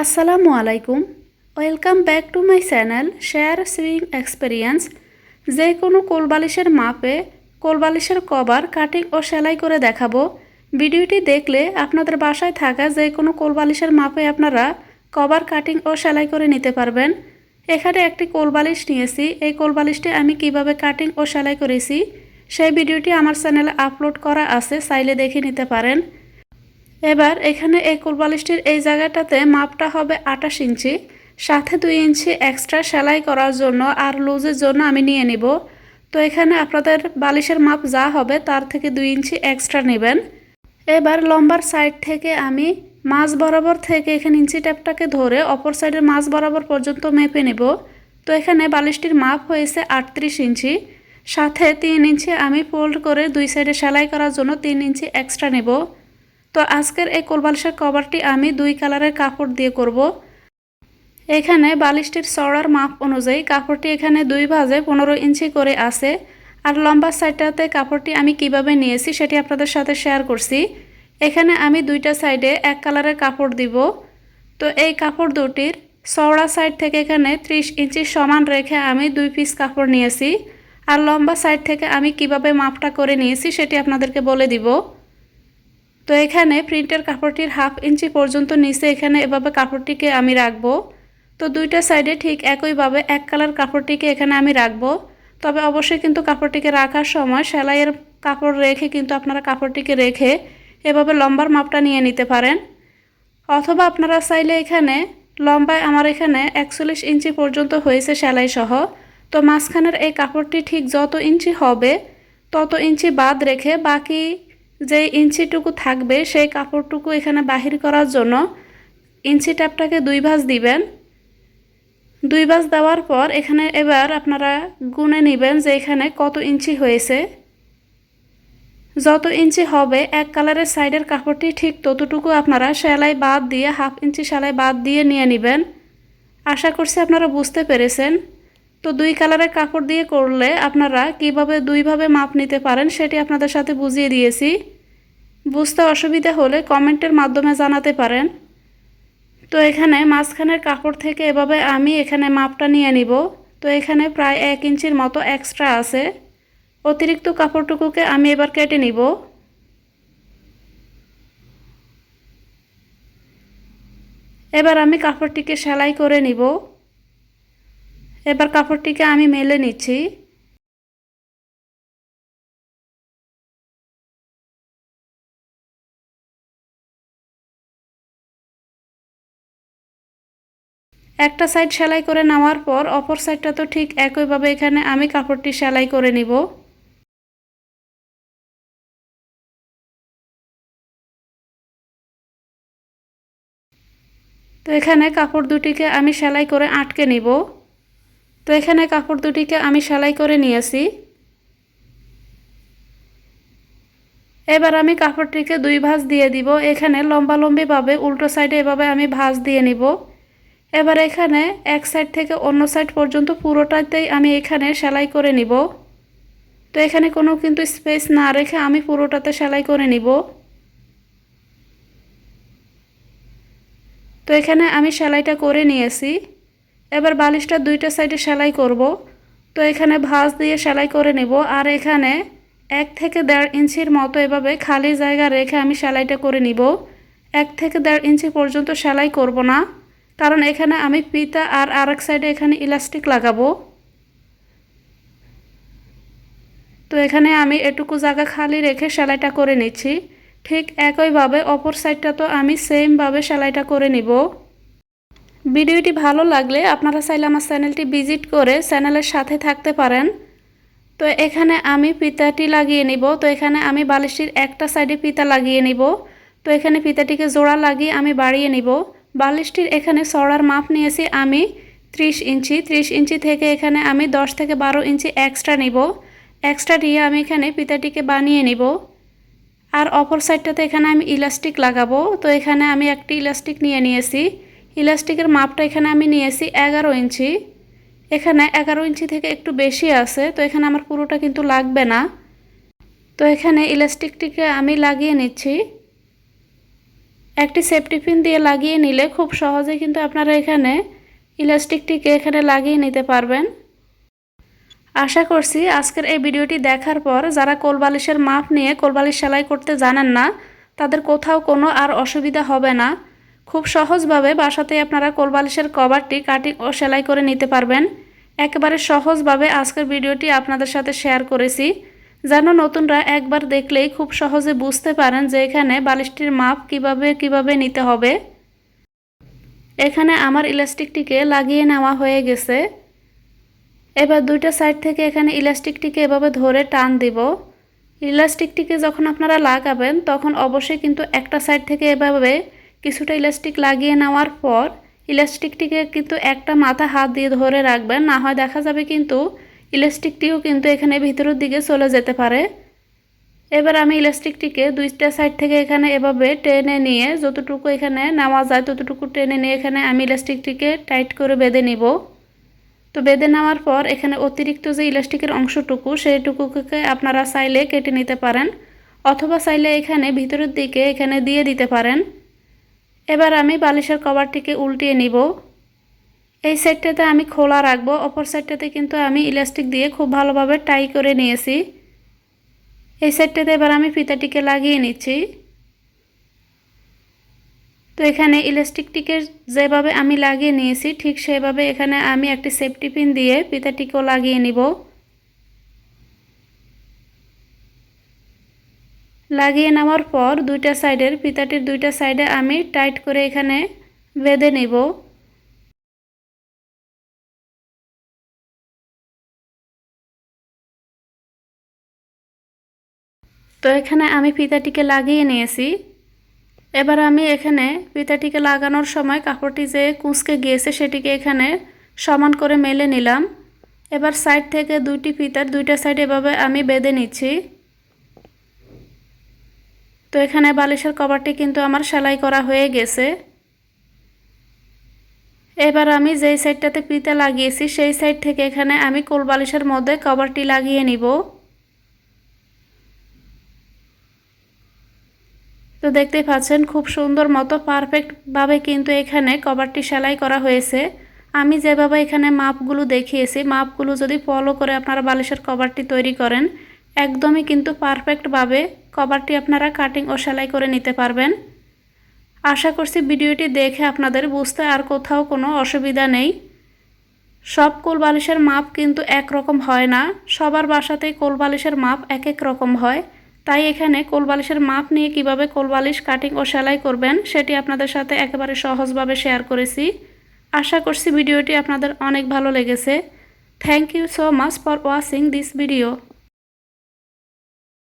আসসালামু আলাইকুম। Welcome back to my channel share swing experience যে কোনো কোলবালিশের মাপে কোলবালিশের কভার কাটিং ও সেলাই করে দেখাবো। ভিডিওটি দেখলে আপনাদের বাসায় থাকা যে কোনো কোলবালিশের মাপে আপনারা কভার কাটিং ও সেলাই করে নিতে পারবেন। এখানে একটি কোলবালিশ নিয়েছি। এই কোলবালিশটি আমি কীভাবে কাটিং ও সেলাই করেছি, সেই ভিডিওটি আমার চ্যানেলে আপলোড করা আছে, চাইলে দেখে নিতে পারেন। এবার এখানে এই কোলবালিশটির এই জায়গাটাতে মাপটা হবে আটাশ ইঞ্চি, সাথে দুই ইঞ্চি এক্সট্রা সেলাই করার জন্য আর লুজের জন্য আমি নিয়ে নিব। তো এখানে আপনাদের বালিশের মাপ যা হবে তার থেকে দুই ইঞ্চি এক্সট্রা নেবেন। এবার লম্বার সাইড থেকে আমি মাছ বরাবর থেকে এখানে ইঞ্চি ট্যাপটাকে ধরে অপর সাইডের মাছ বরাবর পর্যন্ত মেপে নেব। তো এখানে বালিশটির মাপ হয়েছে আটত্রিশ ইঞ্চি, সাথে তিন ইঞ্চি আমি ফোল্ড করে দুই সাইডে সেলাই করার জন্য তিন ইঞ্চি এক্সট্রা নেব। তো আজকের এই কোলবালিশের কভারটি আমি দুই কালারের কাপড় দিয়ে করব। এখানে বালিশটির চড়ার মাপ অনুযায়ী কাপড়টি এখানে দুই ভাজে পনেরো ইঞ্চি করে আছে। আর লম্বা সাইডটাতে কাপড়টি আমি কীভাবে নিয়েছি সেটি আপনাদের সাথে শেয়ার করছি। এখানে আমি দুইটা সাইডে এক কালারের কাপড় দিব। তো এই কাপড় দুটির চওড়া সাইড থেকে এখানে ত্রিশ ইঞ্চি সমান রেখে আমি দুই পিস কাপড় নিয়েছি। আর লম্বা সাইড থেকে আমি কীভাবে মাপটা করে নিয়েছি সেটি আপনাদেরকে বলে দিব। তো এখানে প্রিন্টের কাপড়টির হাফ ইঞ্চি পর্যন্ত নিচে এখানে এভাবে কাপড়টিকে আমি রাখব। তো দুইটা সাইডে ঠিক একইভাবে এক কালার কাপড়টিকে এখানে আমি রাখব। তবে অবশ্যই কিন্তু কাপড়টিকে রাখার সময় সেলাইয়ের কাপড় রেখে কিন্তু আপনারা কাপড়টিকে রেখে এভাবে লম্বার মাপটা নিয়ে নিতে পারেন। অথবা আপনারা চাইলে এখানে লম্বায় আমার এখানে একচল্লিশ ইঞ্চি পর্যন্ত হয়েছে সেলাই সহ তো মাঝখানের এই কাপড়টি ঠিক যত ইঞ্চি হবে তত ইঞ্চি বাদ রেখে বাকি যে ইঞ্চিটুকু থাকবে, সেই কাপড়টুকু এখানে বাহির করার জন্য ইঞ্চি ট্যাপটাকে দুই ভাঁজ দিবেন। দুই ভাঁজ দেওয়ার পর এখানে এবার আপনারা গুনে নেবেন যে এখানে কত ইঞ্চি হয়েছে। যত ইঞ্চি হবে, এক কালারের সাইডের কাপড়টি ঠিক ততটুকু আপনারা সেলাই বাদ দিয়ে, হাফ ইঞ্চি সেলাই বাদ দিয়ে নিয়ে নেবেন। আশা করছি আপনারা বুঝতে পেরেছেন। তো দুই কালারের কাপড় দিয়ে করলে আপনারা কীভাবে দুইভাবে মাপ নিতে পারেন, সেটি আপনাদের সাথে বুঝিয়ে দিয়েছি। বুঝতে অসুবিধা হলে কমেন্টের মাধ্যমে জানাতে পারেন। তো এখানে মাঝখানের কাপড় থেকে এভাবে আমি এখানে মাপটা নিয়ে নিব। তো এখানে প্রায় এক ইঞ্চির মতো এক্সট্রা আছে। অতিরিক্ত কাপড়টুকুকে আমি এবার কেটে নিব। এবার আমি কাপড়টিকে সেলাই করে নিব। এবার কাপড়টিকে আমি মেলে নিচ্ছি। একটা সাইড সেলাই করে নেওয়ার পর অপর সাইডটা তো ঠিক একইভাবে এখানে আমি কাপড়টি সেলাই করে নিব। তো এখানে কাপড় দুটিকে আমি সেলাই করে আটকে নিব। তো এখানে কাপড় দুটিকে আমি সেলাই করে নিয়েছি। এবার আমি কাপড়টিকে দুই ভাঁজ দিয়ে দিব। এখানে লম্বা লম্বিভাবে উল্টো সাইডে এভাবে আমি ভাঁজ দিয়ে নিব। এবার এখানে এক সাইড থেকে অন্য সাইড পর্যন্ত পুরোটাতেই আমি এখানে সেলাই করে নিব। তো এখানে কোনো কিন্তু স্পেস না রেখে আমি পুরোটাতে সেলাই করে নিব। তো এখানে আমি সেলাইটা করে নিয়েছি। এবার বালিশটা দুইটা সাইডে সেলাই করব। তো এখানে ভাঁজ দিয়ে সেলাই করে নেব। আর এখানে এক থেকে দেড় ইঞ্চির মতো এভাবে খালি জায়গা রেখে আমি সেলাইটা করে নিব। এক থেকে দেড় ইঞ্চি পর্যন্ত সেলাই করব না। কারণ এখানে আমি পিতা আর আর এক সাইডে এখানে ইলাস্টিক লাগাবো। তো এখানে আমি এটুকু জায়গা খালি রেখে সেলাইটা করে নিচ্ছি। ঠিক একইভাবে অপর সাইডটা তো আমি সেমভাবে সেলাইটা করে নিব। ভিডিওটি ভালো লাগলে আপনারা চাইলে আমার চ্যানেলটি ভিজিট করে চ্যানেলের সাথে থাকতে পারেন। তো এখানে আমি পিতাটি লাগিয়ে নিব। তো এখানে আমি বালিশটির একটা সাইডে পিতা লাগিয়ে নিব। তো এখানে পিতাটিকে জোড়া লাগিয়ে আমি বাড়িয়ে নিব। বালিশটির এখানে সরার মাপ নিয়েছি আমি ত্রিশ ইঞ্চি। ত্রিশ ইঞ্চি থেকে এখানে আমি দশ থেকে বারো ইঞ্চি এক্সট্রা নিব। এক্সট্রা দিয়ে আমি এখানে পিতাটিকে বানিয়ে নিব। আর অপর সাইডটাতে এখানে আমি ইলাস্টিক লাগাবো। তো এখানে আমি একটি ইলাস্টিক নিয়ে নিয়েছি। ইলাস্টিকের মাপটা এখানে আমি নিয়েছি এগারো ইঞ্চি। এখানে এগারো ইঞ্চি থেকে একটু বেশি আছে। তো এখানে আমার পুরোটা কিন্তু লাগবে না। তো এখানে ইলাস্টিকটিকে আমি লাগিয়ে নিচ্ছি। একটি সেফটি পিন দিয়ে লাগিয়ে নিলে খুব সহজে কিন্তু আপনারা এখানে ইলাস্টিকটিকে এখানে লাগিয়ে নিতে পারবেন। আশা করছি আজকের এই ভিডিওটি দেখার পর যারা কোলবালিশের মাপ নিয়ে কোলবালিশ সেলাই করতে জানেন না, তাদের কোথাও কোনো আর অসুবিধা হবে না। খুব সহজভাবে বাসাতেই আপনারা কোলবালিশের কভারটি কাটিং ও সেলাই করে নিতে পারবেন। একেবারে সহজভাবে আজকের ভিডিওটি আপনাদের সাথে শেয়ার করেছি। যেন নতুনরা একবার দেখলেই খুব সহজে বুঝতে পারেন যে এখানে বালিশটির মাপ কীভাবে কীভাবে নিতে হবে। এখানে আমার ইলাস্টিকটিকে লাগিয়ে নেওয়া হয়ে গেছে। এবার দুইটা সাইড থেকে এখানে ইলাস্টিকটিকে এভাবে ধরে টান দিব। ইলাস্টিকটিকে যখন আপনারা লাগাবেন, তখন অবশ্যই কিন্তু একটা সাইড থেকে এভাবে কিছুটা ইলাস্টিক লাগিয়ে নেওয়ার পর ইলাস্টিকটিকে কিন্তু একটা মাথা হাত দিয়ে ধরে রাখবেন। না হয় দেখা যাবে কিন্তু ইলাস্টিকটিও কিন্তু এখানে ভিতরের দিকে চলে যেতে পারে। এবার আমি ইলাস্টিকটিকে দুইটা সাইড থেকে এখানে এভাবে টেনে নিয়ে যতটুকু এখানে নেওয়া যায়, ততটুকু টেনে নিয়ে এখানে আমি ইলাস্টিকটিকে টাইট করে বেঁধে নিব। তো বেঁধে নেওয়ার পর এখানে অতিরিক্ত যে ইলাস্টিকের অংশটুকু, সেইটুকুকে আপনারা চাইলে কেটে নিতে পারেন অথবা চাইলে এখানে ভিতরের দিকে এখানে দিয়ে দিতে পারেন। এবার আমি বালিশের কভারটিকে উল্টিয়ে নিব। এই সাইডটাতে আমি খোলা রাখব, অপর সাইডটাতে কিন্তু আমি ইলাস্টিক দিয়ে খুব ভালোভাবে টাই করে নিয়েছি। এই সাইডটাতে এবার আমি ফিতাটিকে লাগিয়ে নিচ্ছি। তো এখানে ইলাস্টিকটিকে যেভাবে আমি লাগিয়ে নিয়েছি, ঠিক সেভাবে এখানে আমি একটি সেফটি পিন দিয়ে ফিতাটিকেও লাগিয়ে নিব। লাগিয়ে নেওয়ার পর দুইটা সাইডের, ফিতাটির দুইটা সাইডে আমি টাইট করে এখানে বেঁধে নেব। তো এখানে আমি ফিতাটিকে লাগিয়ে নিয়েছি। এবার আমি এখানে ফিতাটিকে লাগানোর সময় কাপড়টি যে কুঁচকে গিয়েছে সেটিকে এখানে সমান করে মেলে নিলাম। এবার সাইড থেকে দুইটি ফিতার দুইটা সাইড এভাবে আমি বেঁধে নিচ্ছি। তো এখানে বালিশের কভারটি কিন্তু আমার সেলাই করা হয়ে গেছে। এবার আমি যেই সাইডটাতে ফিতা লাগিয়েছি, সেই সাইড থেকে এখানে আমি কোল বালিশের মধ্যে কভারটি লাগিয়ে নিব। তো দেখতে পাচ্ছেন, খুব সুন্দর মতো পারফেক্টভাবে কিন্তু এখানে কভারটি সেলাই করা হয়েছে। আমি যেভাবে এখানে মাপগুলো দেখিয়েছি, মাপগুলো যদি ফলো করে আপনারা বালিশের কভারটি তৈরি করেন, একদমই কিন্তু পারফেক্টভাবে কভারটি আপনারা কাটিং ও সেলাই করে নিতে পারবেন। আশা করছি ভিডিওটি দেখে আপনাদের বুঝতে আর কোথাও কোনো অসুবিধা নেই। সব কোল বালিশের মাপ কিন্তু একরকম হয় না, সবার বাসাতেই কোল বালিশের মাপ এক এক রকম হয়। তাই এখানে কোলবালিশের মাপ নিয়ে কীভাবে কোলবালিশ কাটিং ও সেলাই করবেন সেটি আপনাদের সাথে একেবারে সহজভাবে শেয়ার করেছি। আশা করছি ভিডিওটি আপনাদের অনেক ভালো লেগেছে। Thank you so much for watching this video